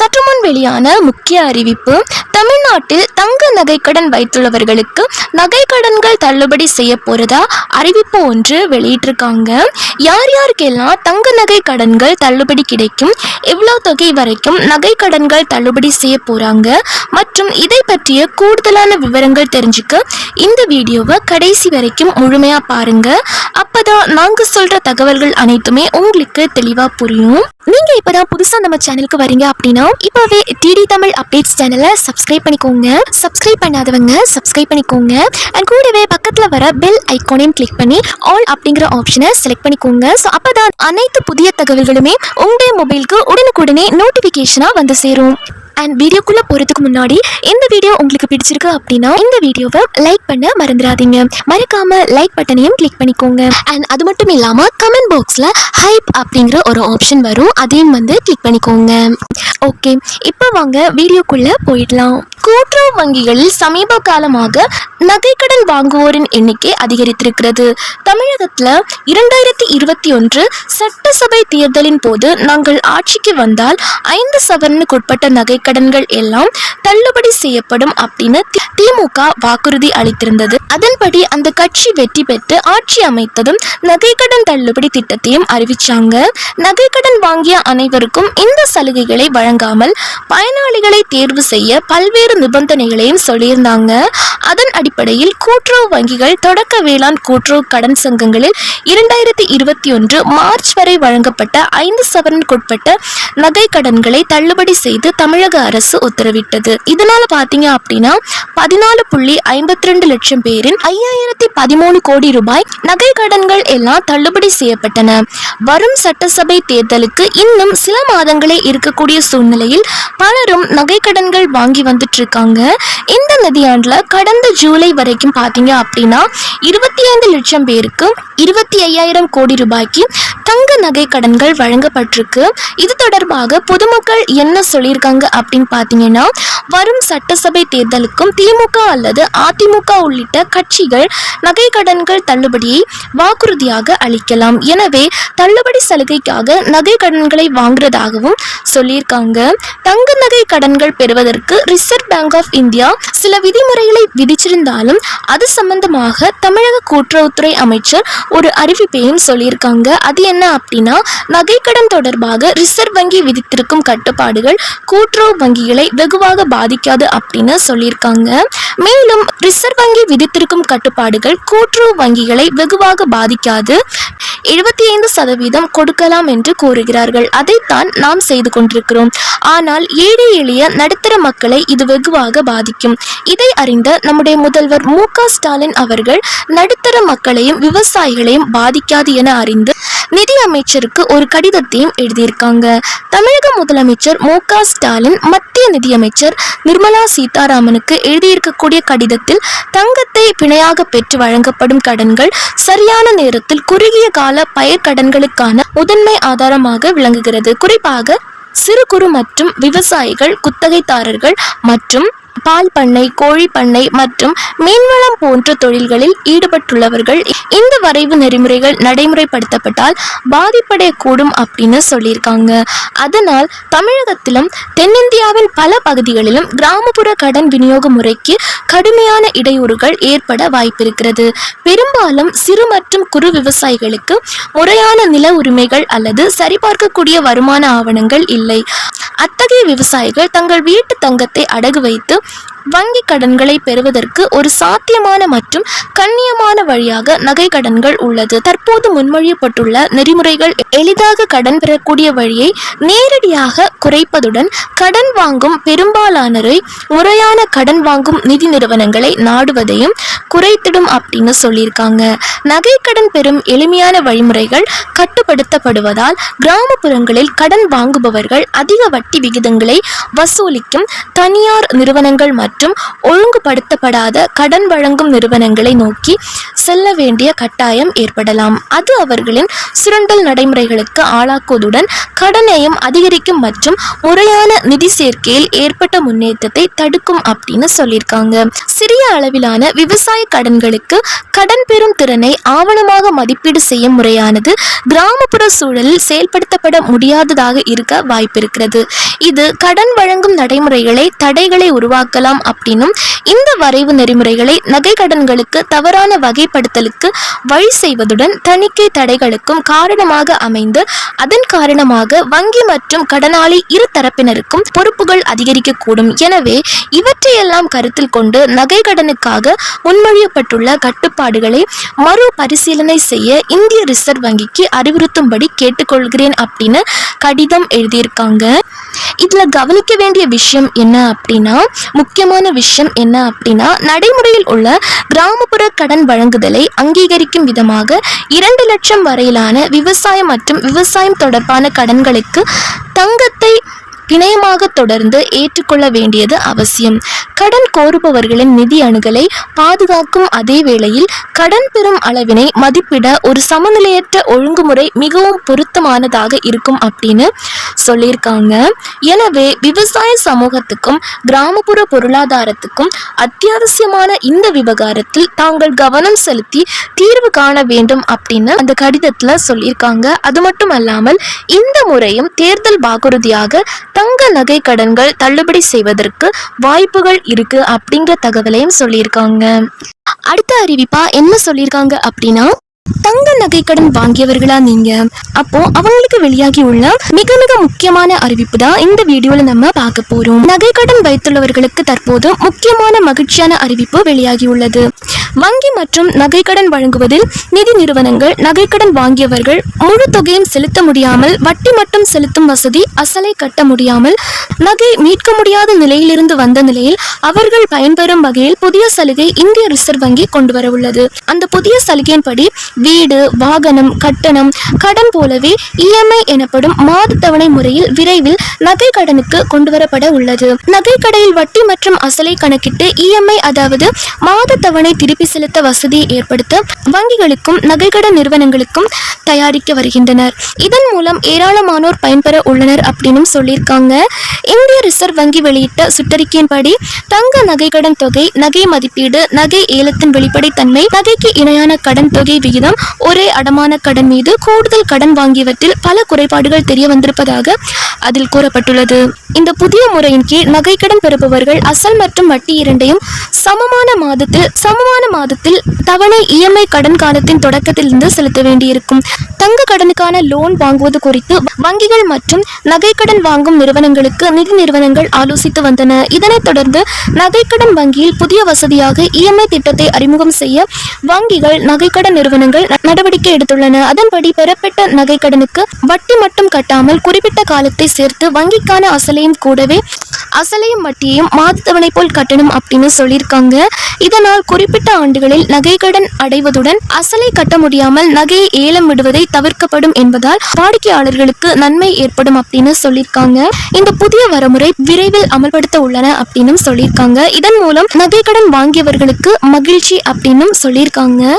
சற்று முன் வெளியான முக்கிய அறிவிப்பு தமிழ்நாட்டில் தங்க நகைக்கடன் வைத்துள்ளவர்களுக்கு நகைக்கடன்கள் தள்ளுபடி செய்ய போறதா அறிவிப்பு ஒன்று வெளியிட்டிருக்காங்க. யார் யாருக்கெல்லாம் தங்க நகை கடன்கள் தள்ளுபடி கிடைக்கும் எவ்வளோ தொகை வரைக்கும் நகை கடன்கள் தள்ளுபடி செய்ய போறாங்க மற்றும் இதை பற்றிய கூடுதலான விவரங்கள் தெரிஞ்சுக்க இந்த வீடியோவை கடைசி வரைக்கும் முழுமையா பாருங்க. அப்பதான் நாங்க சொல்ற தகவல்கள் அனைத்துமே உங்களுக்கு தெளிவா புரியும். நீங்க இப்பதான் புதுசா நம்ம சேனலுக்கு வரீங்க அப்படின்னா இப்பவே டிடி தமிழ் அப்டேட்ஸ் சேனலை சப்ஸ்கிரைப் பண்ணிக்கோங்க. சப்ஸ்கிரைப் பண்ணாதவங்க சப்ஸ்கிரைப் பண்ணிக்கோங்க. அண்ட் கூடவே பக்கத்துல வர பெல் ஐகானையும் கிளிக் பண்ணி ஆல் அப்படிங்கிற ஆப்ஷனை செலக்ட் பண்ணிக்கோங்க. ஸோ அப்பதான் அனைத்து புதிய தகவல்களுமே உங்களுடைய மொபைலுக்கு உடனுக்குடனே நோட்டிபிகேஷனா வந்து சேரும். அண்ட் வீடியோக்குள்ள போறதுக்கு முன்னாடி இந்த வீடியோ உங்களுக்கு பிடிச்சிருக்கு அப்படின்னா இந்த வீடியோவை லைக் பண்ண மறந்துடாதீங்க. மறக்காம லைக் பட்டனையும் கிளிக் பண்ணிக்கோங்க. அண்ட் அது மட்டும் இல்லாம கமெண்ட் பாக்ஸ்ல ஹைப் அப்படிங்கிற ஒரு ஆப்ஷன் வரும். அதையும் வந்து கிளிக் பண்ணிக்கோங்க. ஓகே இப்போ வாங்க வீடியோக்குள்ள போயிடலாம். கூட்டுறவு வங்கிகளில் சமீப காலமாக நகைக்கடன் வாங்குவோரின் எண்ணிக்கை அதிகரித்திருக்கிறது. தமிழகத்தில் இரண்டாயிரத்தி இருபத்தி ஒன்று சட்டசபை தேர்தலின் போது நாங்கள் ஆட்சிக்கு வந்தால் ஐந்து சவரனுக்குட்பட்ட கடன்கள் எல்லாம் தள்ளுபடி செய்யப்படும் அப்படின்னு தி- திமுக வாக்குறுதி அளித்திருந்தது. அதன்படி அந்த கட்சி வெற்றி பெற்று ஆட்சி அமைத்ததும் நகைக்கடன் தள்ளுபடி திட்டத்தையும் அறிவிச்சாங்க. நகைக்கடன் வாங்கிய அனைவருக்கும் இந்த சலுகைகளை வழங்காமல் பயனாளிகளை தேர்வு செய்ய பல்வேறு நிபந்தனைகளையும் சொல்லியிருந்தாங்க. அதன் அடிப்படையில் கூட்டுறவு வங்கிகள் தொடக்க வேளாண் கூட்டுறவு கடன் சங்கங்களில் இரண்டாயிரத்தி இருபத்தி ஒன்று மார்ச் வரை வழங்கப்பட்ட ஐந்து சவரனுக்குட்பட்ட நகை கடன்களை தள்ளுபடி செய்து தமிழக அரசு உத்தரவிட்டது. இதனால பாத்தீங்க அப்படின்னா பதினாலு புள்ளி ஐம்பத்தி ரெண்டு லட்சம் பேரின் ஐயாயிரத்தி பதிமூணு கோடி ரூபாய் நகை கடன்கள் எல்லாம் தள்ளுபடி செய்யப்பட்டன. வரும் சட்டசபை தேர்தலுக்கு இன்னும் சில மாதங்களே இருக்கக்கூடிய சூழ்நிலையில் பலரும் நகை கடன்கள் வாங்கி வந்துட்டு இருக்காங்க. இந்த நிதியாண்டுல கடந்த ஜூலை வரைக்கும் பார்த்தீங்க அப்படின்னா இருபத்தி ஐந்து லட்சம் பேருக்கு இருபத்தி ஐயாயிரம் கோடி ரூபாய்க்கு தங்க நகை கடன்கள் வழங்கப்பட்டிருக்கு. இது தொடர்பாக பொதுமக்கள் என்ன சொல்லியிருக்காங்க அப்படின்னு பார்த்தீங்கன்னா வரும் சட்டசபை தேர்தலுக்கும் திமுக அல்லது அதிமுக உள்ளிட்ட கட்சிகள் நகை கடன்கள் தள்ளுபடியை வாக்குறுதியாக அளிக்கலாம். எனவே தள்ளுபடி சலுகைக்காக நகை கடன்களை வாங்குறதாகவும் சொல்லியிருக்காங்க. தங்க நகை கடன்கள் பெறுவதற்கு ரிசர்வ் பேங்க் ஆஃப் இந்தியா சில விதிமுறைகளை விதிச்சிருந்தாலும் அது சம்பந்தமாக தமிழக கூட்டுறவுத்துறை அமைச்சர் ஒரு அறிவிப்பையும் சொல்லியிருக்காங்க. அது என்ன அப்படின்னா நகைக்கடன் தொடர்பாக ரிசர்வ் வங்கி விதித்திருக்கும் கட்டுப்பாடுகள் கூட்டுறவு வங்கிகளை வெகுவாக பாதிக்காது அப்படின்னு சொல்லியிருக்காங்க. மேலும் ரிசர்வ் வங்கி விதித்திருக்கும் கட்டுப்பாடுகள் கூட்டுறவு வங்கிகளை வெகுவாக பாதிக்காது. எழுபத்தி ஐந்து சதவீதம் கொடுக்கலாம் என்று கூறுகிறார்கள். அதைத்தான் நாம் செய்து கொண்டிருக்கிறோம். ஆனால் ஏழை எளிய நடுத்தர மக்களை இது வெகுவாக பாதிக்கும். இதை அறிந்த நம்முடைய முதல்வர் மு ஸ்டாலின் அவர்கள் நடுத்தர மக்களையும் விவசாயிகளையும் பாதிக்காது என அறிந்து நிதி அமைச்சருக்கு ஒரு கடிதத்தையும் எழுதியிருக்காங்க. தமிழக முதலமைச்சர் மு க ஸ்டாலின் மத்திய நிதியமைச்சர் நிர்மலா சீதாராமனுக்கு எழுதியிருக்கக்கூடிய கடிதத்தில் தங்கத்தை பிணையாக பெற்று வழங்கப்படும் கடன்கள் சரியான நேரத்தில் குறுகிய கால பயிர்க்கடன்களுக்கான முதன்மை ஆதாரமாக விளங்குகிறது. குறிப்பாக சிறு குறு மற்றும் விவசாயிகள் குத்தகைதாரர்கள் மற்றும் பால் பண்ணை கோழி பண்ணை மற்றும் மீன்வளம் போன்ற தொழில்களில் ஈடுபட்டுள்ளவர்கள் இந்த வரைவு நெறிமுறைகள் நடைமுறைப்படுத்தப்பட்டால் பாதிப்படையக்கூடும் அப்படின்னு சொல்லியிருக்காங்க. அதனால் தமிழகத்திலும் தென்னிந்தியாவின் பல பகுதிகளிலும் கிராமப்புற கடன் விநியோக முறைக்கு கடுமையான இடையூறுகள் ஏற்பட வாய்ப்பிருக்கிறது. பெரும்பாலும் சிறு மற்றும் குறு விவசாயிகளுக்கு முறையான நில உரிமைகள் அல்லது சரிபார்க்கக்கூடிய வருமான ஆவணங்கள் இல்லை. அத்தகைய விவசாயிகள் தங்கள் வீட்டு தங்கத்தை அடகு வைத்து வங்கி கடன்களை பெறுவதற்கு ஒரு சாத்தியமான மற்றும் கண்ணியமான வழியாக நகை கடன்கள் உள்ளது. தற்போது முன்மொழியப்பட்டுள்ள நெறிமுறைகள் எளிதாக கடன் பெறக்கூடிய வழியை நேரடியாக குறைப்பதுடன் கடன் வாங்கும் பெரும்பாலானரை முறையான கடன் வாங்கும் நிதி நிறுவனங்களை நாடுவதையும் குறைத்திடும் அப்படின்னு சொல்லியிருக்காங்க. நகை கடன் பெறும் எளிமையான வழிமுறைகள் கட்டுப்படுத்தப்படுவதால் கிராமப்புறங்களில் கடன் வாங்குபவர்கள் அதிக வட்டி விகிதங்களை வசூலிக்கும் தனியார் நிறுவனங்கள் மற்றும் மற்றும் ஒழுங்குபடுத்தப்படாத கடன் வழங்கும் நிறுவனங்களை நோக்கி செல்ல வேண்டிய கட்டாயம் ஏற்படலாம். அது அவர்களின் சுரண்டல் நடைமுறைகளுக்கு ஆளாக்குவதுடன் கடனையும் அதிகரிக்கும் மற்றும் முறையான நிதி சேர்க்கையில் ஏற்பட்ட முன்னேற்றத்தை தடுக்கும் அப்படின்னு சொல்லியிருக்காங்க. சிறிய அளவிலான விவசாய கடன்களுக்கு கடன் பெறும் திறனை ஆவணமாக மதிப்பீடு செய்யும் முறையானது கிராமப்புற சூழலில் செயல்படுத்தப்பட முடியாததாக இருக்க வாய்ப்பிருக்கிறது. இது கடன் வழங்கும் நடைமுறைகளை தடைகளை உருவாக்கலாம் அப்படின்னும் இந்த வரைவு நெறிமுறைகளை நகை கடன்களுக்கு தவறான வகைப்படுத்தலுக்கு வழி செய்வதுடன் தணிக்கை தடைகளுக்கும் காரணமாக அமைந்து அதன் காரணமாக வங்கி மற்றும் கடனாளி இரு தரப்பினருக்கும் பொறுப்புகள் அதிகரிக்கக்கூடும். எனவே இவற்றையெல்லாம் கருத்தில் கொண்டு நகை கடனுக்காக முன்மொழியப்பட்டுள்ள கட்டுப்பாடுகளை மறு பரிசீலனை செய்ய இந்திய ரிசர்வ் வங்கிக்கு அறிவுறுத்தும்படி கேட்டுக்கொள்கிறேன் அப்படின்னு கடிதம் எழுதியிருக்காங்க. இதில் கவனிக்க வேண்டிய விஷயம் என்ன அப்படின்னா முக்கியமான விஷயம் என்ன அப்படின்னா நடைமுறையில் உள்ள கிராமப்புற கடன் வழங்குதலை அங்கீகரிக்கும் விதமாக இரண்டு லட்சம் வரையிலான விவசாயம் மற்றும் விவசாயம் தொடர்பான கடன்களுக்கு தங்கத்தை பிணையமாக தொடர்ந்து ஏற்றுக்கொள்ள வேண்டியது அவசியம். கடன் கோருபவர்களின் நிதி அணுகலை பாதுகாக்கும் அதே வேளையில் கடன் பெறும் அளவினை மதிப்பிட ஒரு சமநிலையற்ற ஒழுங்குமுறை மிகவும் பொருத்தமானதாக இருக்கும் அப்படின்னு சொல்லியிருக்காங்க. எனவே விவசாய சமூகத்துக்கும் கிராமப்புற பொருளாதாரத்துக்கும் அத்தியாவசியமான இந்த விவகாரத்தில் தாங்கள் கவனம் செலுத்தி தீர்வு காண வேண்டும் அப்படின்னு அந்த கடிதத்தில் சொல்லியிருக்காங்க. அது மட்டும் அல்லாமல் இந்த முறையும் தேர்தல் வாக்குறுதியாக தங்க நகை கடன்கள் தள்ளுபடி செய்வதற்கு வாய்ப்புகள் இருக்கு அப்படிங்கிற தகவலையும் சொல்லியிருக்காங்க. அடுத்த அறிவிப்பா என்ன சொல்லியிருக்காங்க அப்படின்னா தங்க நகை கடன் வாங்கியவர்களா நீங்க? அப்போ அவங்களுக்கு வெளியாகி உள்ள மிக மிக முக்கியமான அறிவிப்பு தான் இந்த வீடியோல நம்ம பார்க்க போறோம். நகை கடன் வைத்துள்ளவர்களுக்கு தற்போது முக்கியமான மகிழ்ச்சியான அறிவிப்பு வெளியாகி உள்ளது. வங்கி மற்றும் நகைக்கடன் வழங்குவதில் நிதி நிறுவனங்கள் நகைக்கடன் வாங்கியவர்கள் முழு தொகையும் செலுத்த முடியாமல் வட்டி மட்டும் செலுத்தும் வசதி அசலை கட்ட முடியாமல் நகை மீட்க முடியாத நிலையிலிருந்து வந்த நிலையில் அவர்கள் பயன்பெறும் வகையில் புதிய சலுகை இந்திய ரிசர்வ் வங்கி கொண்டு வர உள்ளது. அந்த புதிய சலுகையின்படி வீடு வாகனம் கட்டணம் கடன் போலவே இஎம்ஐ எனப்படும் மாத தவணை முறையில் விரைவில் நகை கடனுக்கு கொண்டு வரப்பட உள்ளது. நகை கடையில் வட்டி மற்றும் அசலை கணக்கிட்டு இஎம்ஐ அதாவது மாத தவணை திருப்பி செலுத்த வசதியை ஏற்படுத்த வங்கிகளுக்கும் நகைக்கடன் நிறுவனங்களுக்கும் தயாரிக்க வருகின்றனர். இதன் மூலம் ஏராளமானோர் பயன்பெற உள்ளனர் அப்படின்னு சொல்லியிருக்காங்க. இந்திய ரிசர்வ் வங்கி வெளியிட்ட சுற்றறிக்கையின்படி தங்க நகைக்கடன் தொகை நகை மதிப்பீடு நகை ஏலத்தின் வெளிப்படைத்தன்மை நகைக்கு இணையான கடன் தொகை விகிதம் ஒரே அடமான கடன் மீது கூடுதல் கடன் வாங்கியவற்றில் பல குறைபாடுகள் தெரிய வந்திருப்பதாக அதில் கூறப்பட்டுள்ளது. இந்த புதிய முறையின் கீழ் நகைக்கடன் பெறுபவர்கள் அசல் மற்றும் வட்டி இரண்டையும் சமமான மாதத்தில் சமமான மாதத்தில் தவணை இஎம்ஐ கடன் காலத்தின் தொடக்கத்திலிருந்து செலுத்த வேண்டியிருக்கும். தங்க கடனுக்கான லோன் வாங்குவது குறித்து வங்கிகள் மற்றும் நகைக்கடன் வாங்கும் நிறுவனங்களுக்கு நிதி நிறுவனங்கள் ஆலோசித்து வந்தன. இதனைத் தொடர்ந்து நகைக்கடன் வங்கியில் புதிய வசதியாக இஎம்ஐ திட்டத்தை அறிமுகம் செய்ய வங்கிகள் நகைக்கடன் நிறுவனங்கள் ந- நடவடிக்கை எடுத்துள்ளன. அதன்படி பெறப்பட்ட நகை கடனுக்கு வட்டி மட்டும் கட்டாமல் குறிப்பிட்ட காலத்தை சேர்த்து வங்கிக்கான அசலையும் கூடவே அசலையும் வட்டியையும் மாதத்தவணை போல் கட்டணும் அப்படின்னு சொல்லியிருக்காங்க. இதனால் குறிப்பிட்ட ஆண்டுகளில் நகை கடன் அடைவதுடன் அசலை கட்ட முடியாமல் நகையை ஏலம் விடுவதை தவிர்க்கப்படும் என்பதால் வாடிக்கையாளர்களுக்கு நன்மை ஏற்படும் அப்படின்னு சொல்லியிருக்காங்க. இந்த புதிய வரமுறை விரைவில் அமல்படுத்த உள்ளன அப்படின்னு சொல்லியிருக்காங்க. இதன் மூலம் நகை கடன் வாங்கியவர்களுக்கு மகிழ்ச்சி அப்படின்னு சொல்லியிருக்காங்க.